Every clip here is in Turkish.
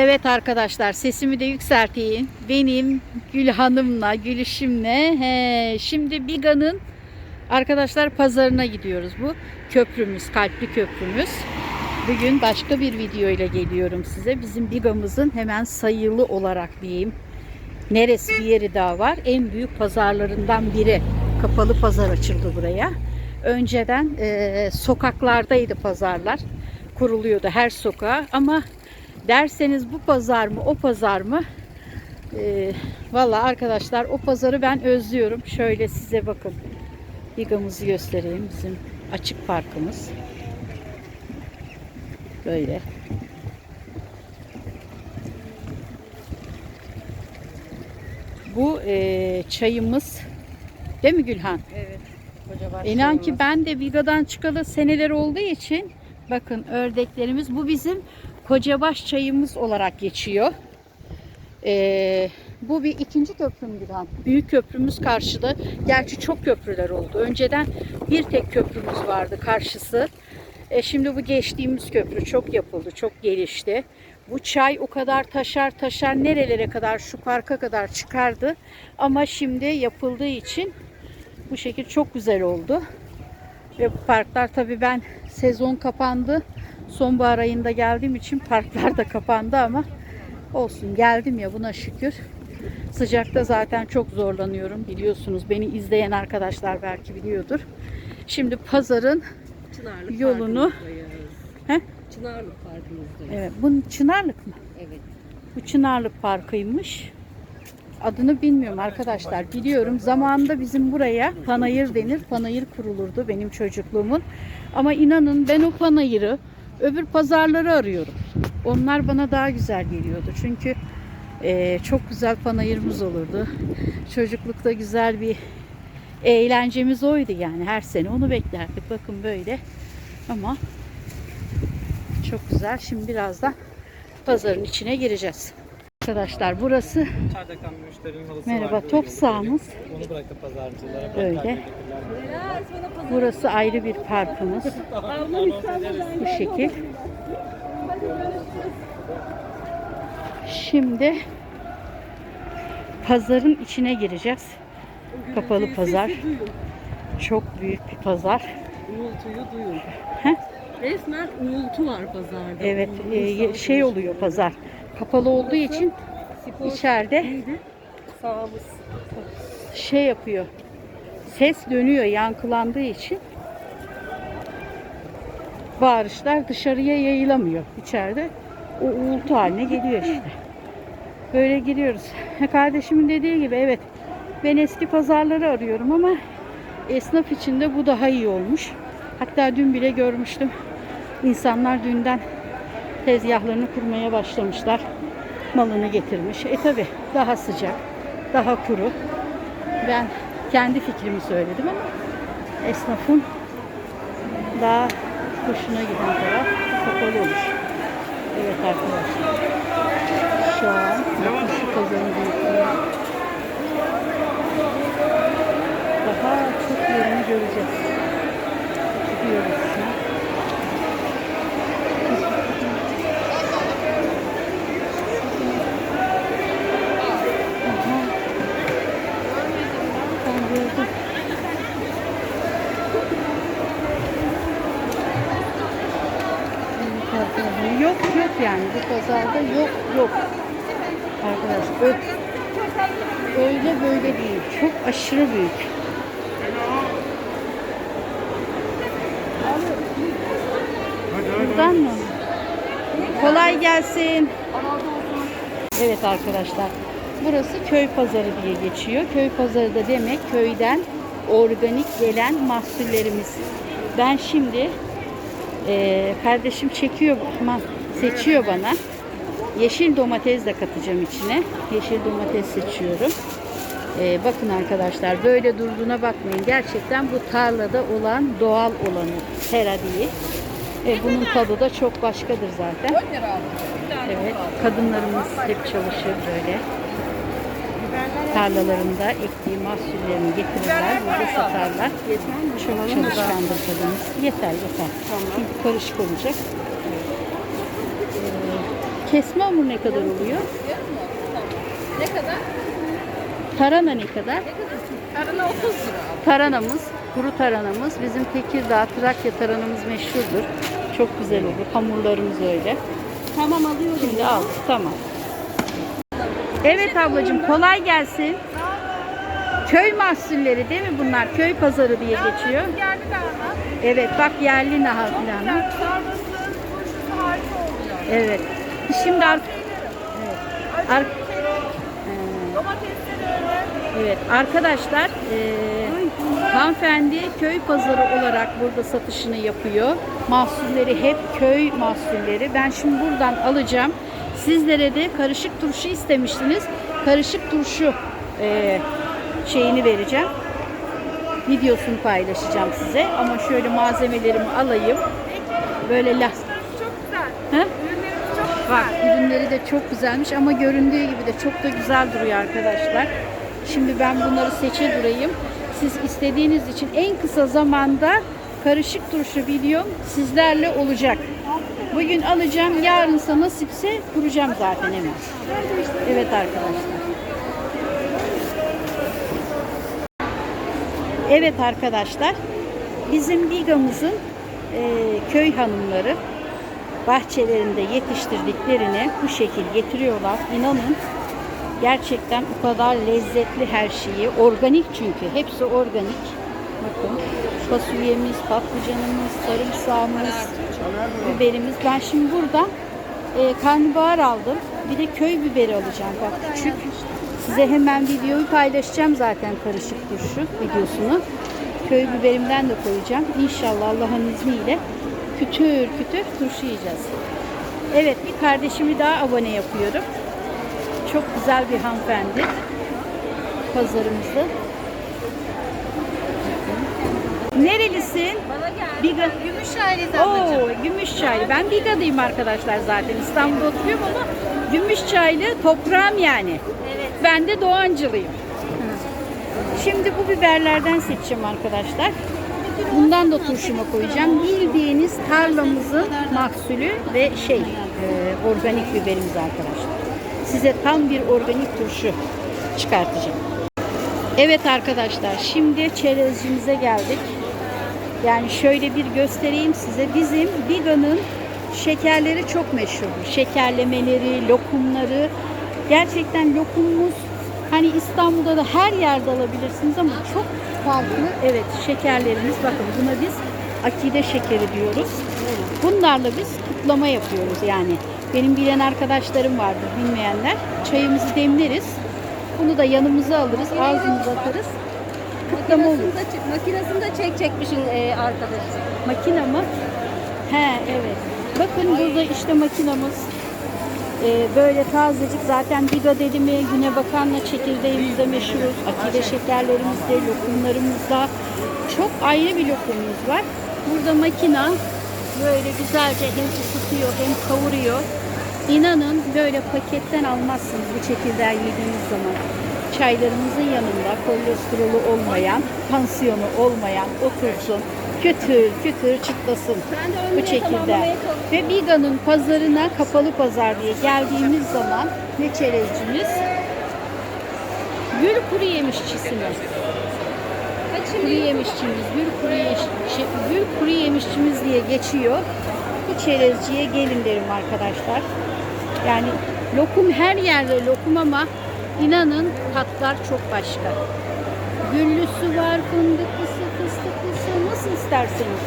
Evet arkadaşlar sesimi de yükselteyim. Benim Gül Hanım'la, Gülüşüm'le he, şimdi Biga'nın arkadaşlar pazarına gidiyoruz. Bu köprümüz, kalpli köprümüz. Bugün başka bir video ile geliyorum size. Bizim Biga'mızın hemen sayılı olarak diyeyim. Neresi bir yeri daha var. En büyük pazarlarından biri. Kapalı pazar açıldı buraya. Önceden e, sokaklardaydı pazarlar. Kuruluyordu her sokağa ama derseniz bu pazar mı o pazar mı? E, Valla arkadaşlar o pazarı ben özlüyorum. Şöyle size bakın. Biga'mızı göstereyim. Bizim açık parkımız. Böyle. Bu e, çayımız değil mi Gülhan? Evet. Koca baş İnan ki ben de Viga'dan çıkalı seneler olduğu için bakın ördeklerimiz bu bizim kocabaş çayımız olarak geçiyor. Ee, bu bir ikinci köprüm Gülhan. Büyük köprümüz karşıda. Gerçi çok köprüler oldu. Önceden bir tek köprümüz vardı karşısı. E şimdi bu geçtiğimiz köprü çok yapıldı, çok gelişti. Bu çay o kadar taşar taşar nerelere kadar şu parka kadar çıkardı. Ama şimdi yapıldığı için bu şekil çok güzel oldu. Ve bu parklar tabii ben sezon kapandı. Sonbahar ayında geldiğim için parklar da kapandı ama olsun geldim ya buna şükür. Sıcakta zaten çok zorlanıyorum biliyorsunuz. Beni izleyen arkadaşlar belki biliyordur. Şimdi pazarın Çınarlık yolunu-. He? Çınarlık Parkı'ndayız. evet bunun Çınarlık mı? Evet. Bu Çınarlık Parkı'ymış. Adını bilmiyorum arkadaşlar. Biliyorum zamanında bizim buraya panayır denir. Panayır kurulurdu benim çocukluğumun. Ama inanın ben o panayırı öbür pazarları arıyorum. Onlar bana daha güzel geliyordu. Çünkü eee, çok güzel panayırımız olurdu. Çocuklukta güzel bir eğlencemiz oydu yani. Her sene onu beklerdik. Bakın böyle. Ama çok güzel. Şimdi birazdan pazarın içine gireceğiz. Arkadaşlar burası merhaba top sahamız. Onu bıraktı pazarcılara. Öyle. Öyle. Burası ayrı bir parkımız. Bu şekil. Şimdi pazarın içine gireceğiz. Kapalı pazar. Çok büyük bir pazar. Uğultuyu duyun. Resmen uğultu var pazarda. Evet, e, şey oluyor pazar. Kapalı olduğu için Spor içeride? Sağımız. şey yapıyor. Ses dönüyor yankılandığı için bağırışlar dışarıya yayılamıyor. İçeride o uğultu haline geliyor işte. Böyle giriyoruz. Kardeşimin dediği gibi evet ben eski pazarları arıyorum ama esnaf için de bu daha iyi olmuş. Hatta dün bile görmüştüm. İnsanlar dünden tezgahlarını kurmaya başlamışlar. Malını getirmiş. E tabi daha sıcak, daha kuru. Ben kendi fikrimi söyledim ama esnafın daha hoşuna giden taraf kapalı olur. Evet arkadaşlar. Şu an şu pazarın büyüklüğüne. Daha çok yerini göreceğiz. Gidiyoruz şu an. Aha. Ben gördüm. Evet arkadaşlar. Yok yok yani bu pazarda yok yok. Arkadaşlar ö- öyle böyle değil. Çok aşırı büyük. Buradan mı? Kolay gelsin. Evet arkadaşlar. Burası köy pazarı diye geçiyor. Köy pazarı da demek köyden organik gelen mahsullerimiz. Ben şimdi eee, kardeşim çekiyor, ma- seçiyor bana. Yeşil domates de katacağım içine. Yeşil domates seçiyorum. Eee, bakın arkadaşlar böyle durduğuna bakmayın. Gerçekten bu tarlada olan doğal olanı. Sera değil. E, bunun tadı da çok başkadır zaten. Evet, kadınlarımız hep çalışır böyle. Tarlalarında ektiği mahsullerini getirirler, burada satarlar. Çok çalışkandır kadınız. Yeter, yeter. Çünkü karışık olacak. Kesme hamur ne kadar oluyor? Ne kadar? Tarhana ne kadar? Arana 30 lira. Taranamız, kuru taranamız. Bizim Tekirdağ, Trakya taranamız meşhurdur. Çok güzel olur. Hamurlarımız öyle. Tamam alıyorum. Şimdi al. Tamam. Evet ablacığım kolay gelsin. Köy mahsulleri değil mi bunlar? Köy pazarı diye geçiyor. Geldi lahana. Evet bak yerli naha- lahana. Yani sarması, turşusu harika oluyor. Evet. Şimdi artık Ar-. Evet arkadaşlar eee hanımefendi köy pazarı olarak burada satışını yapıyor. Mahsulleri hep köy mahsulleri. Ben şimdi buradan alacağım. Sizlere de karışık turşu istemiştiniz. Karışık turşu eee, şeyini vereceğim. Videosunu paylaşacağım size. Ama şöyle malzemelerimi alayım. Böyle las. Çok güzel. Ha? Ürünlerimiz çok güzel. Bak ürünleri de çok güzelmiş ama göründüğü gibi de çok da güzel duruyor arkadaşlar. Şimdi ben bunları seçe durayım. Siz istediğiniz için en kısa zamanda karışık turşu videom sizlerle olacak. Bugün alacağım, yarınsa nasipse kuracağım zaten hemen. Evet arkadaşlar. Evet arkadaşlar. Bizim Biga'mızın e, köy hanımları bahçelerinde yetiştirdiklerini bu şekil getiriyorlar. İnanın gerçekten o kadar lezzetli her şeyi. Organik çünkü. Hepsi organik. Bakın fasulyemiz, patlıcanımız, sarımsağımız, biberimiz. Ben şimdi buradan e, karnabahar aldım. Bir de köy biberi alacağım. Bak küçük. Size hemen videoyu paylaşacağım zaten karışık turşu videosunu. Köy biberimden de koyacağım. İnşallah Allah'ın izniyle kütür kütür turşu yiyeceğiz. Evet bir kardeşimi daha abone yapıyorum. Çok güzel bir hanımefendi. Pazarımızda. Nerelisin? Bana gel. Biga. Gümüşhane Oo, Gümüşçaylı. Ben Biga'dayım arkadaşlar zaten. İstanbul'da oturuyorum ama Gümüşçaylı toprağım yani. Evet. Ben de Doğancılıyım. Şimdi bu biberlerden seçeceğim arkadaşlar. Bundan da turşuma koyacağım. Bildiğiniz tarlamızın mahsulü ve şey e, organik biberimiz arkadaşlar. Size tam bir organik turşu çıkartacağım. Evet arkadaşlar şimdi çerezcimize geldik. Yani şöyle bir göstereyim size. Bizim Biga'nın şekerleri çok meşhurdur. Şekerlemeleri, lokumları. Gerçekten lokumumuz hani İstanbul'da da her yerde alabilirsiniz ama çok farklı. Evet şekerlerimiz bakın buna biz akide şekeri diyoruz. Bunlarla biz kutlama yapıyoruz yani. Benim bilen arkadaşlarım vardır bilmeyenler. Çayımızı demleriz. Bunu da yanımıza alırız, ağzımıza atarız. Kutlama olur. Makinesinde, çek- makinesinde çek çekmişin e, arkadaşı. Makine mi? He evet. Bakın burada işte makinamız. Ee, böyle tazecik zaten biga dedi mi güne bakanla çekirdeğimizde meşhuruz. Akide şekerlerimizde, lokumlarımızda. Çok ayrı bir lokumumuz var. Burada makina böyle güzelce hem ısıtıyor hem kavuruyor. İnanın böyle paketten almazsınız bu çekirdeği yediğiniz zaman. Çaylarımızın yanında kolesterolü olmayan, tansiyonu olmayan otursun, kütür kütür çıtlasın bu çalışıyorum. Ve Biga'nın pazarına kapalı pazar diye geldiğimiz zaman ne çerezcimiz? Gül kuru yemişçisi mi? Kuru yemişçimiz, gül kuru, yeş, şey, gül kuru yemişçimiz diye geçiyor. Bu çerezciye gelin derim arkadaşlar. Yani lokum her yerde lokum ama inanın tatlar çok başka. Güllüsü var, nasıl isterseniz.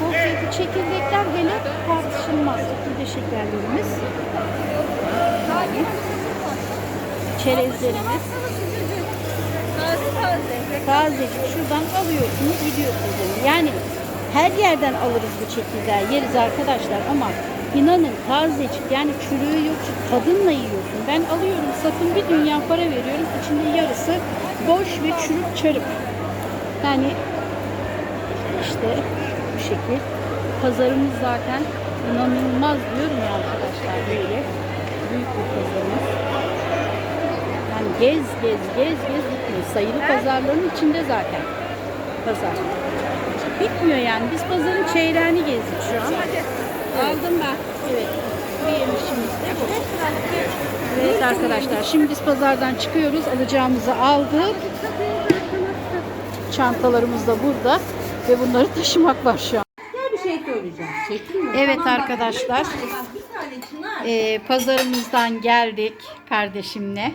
Bu bu çekirdekler hele tartışılmaz. Bir de şekerlerimiz. Yani çerezlerimiz. Taze taze. Tazecik şuradan alıyorsunuz gidiyorsunuz. Yani. yani her yerden alırız bu çekirdeği yeriz arkadaşlar ama inanın tazecik yani çürüğü yok tadınla yiyorsun. Ben alıyorum satın bir dünya para veriyorum içinde yarısı boş ve çürük çarık. Yani işte bu şekil. Pazarımız zaten inanılmaz diyorum ya arkadaşlar böyle. Büyük bir pazarımız. Yani gez gez gez gez bitmiyor. Sayılı pazarların içinde zaten pazar. Bitmiyor yani. Biz pazarın çeyreğini gezdik şu an. Aldım ben. Evet. De Evet arkadaşlar şimdi biz pazardan çıkıyoruz. Alacağımızı aldık. Çantalarımız da burada. Ve bunları taşımak var şu an. Bir şey söyleyeceğim. Çektin mi? Evet arkadaşlar. Bir tane çınar. Ee, pazarımızdan geldik kardeşimle.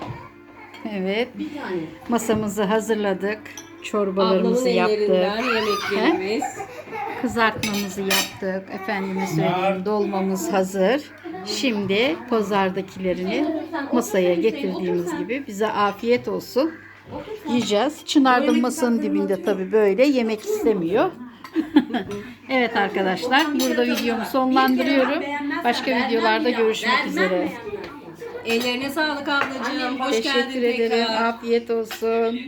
Evet. Bir tane. Masamızı hazırladık. Ablamın Çorbalarımızı yaptık. ellerinden yemeklerimiz. Kızartmamızı yaptık. Efendime söyleyeyim dolmamız hazır. Şimdi pazardakilerini masaya getirdiğimiz gibi bize afiyet olsun. Yiyeceğiz. Çınar da masanın dibinde tabii böyle yemek istemiyor. evet arkadaşlar burada videomu sonlandırıyorum. Başka videolarda görüşmek üzere. Ellerine sağlık ablacığım. Hoş Teşekkür geldin ederim. tekrar. Afiyet olsun.